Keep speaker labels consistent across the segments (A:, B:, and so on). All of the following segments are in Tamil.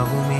A: யாவுமே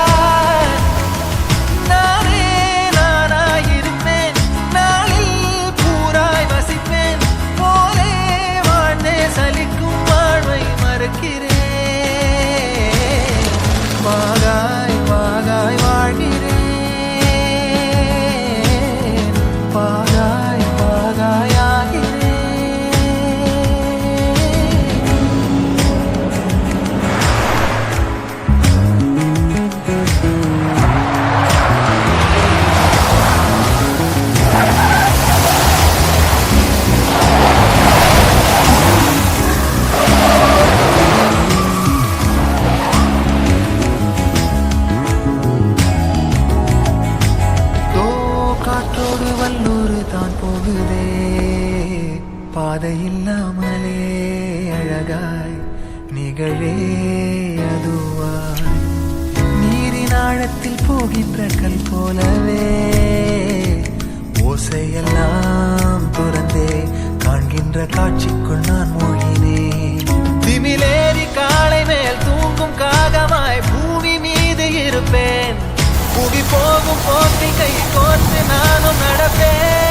A: பாதையில்லாமலே அழகாய் நிகழே அதுவாய் நீரின் ஆழத்தில் போகின்ற கல் போலவே ஓசையெல்லாம் துறந்தே காண்கின்ற காட்சிக்குள் நான் மூழ்கினேன். திமிலேறி காலை மேல் தூங்கும் காகமாய் பூமி மீது இருப்பேன். புவி போகும் போக்கை கை கோர்த்து நானும் நடப்பேன்.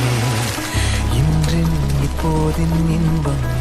A: din nimbang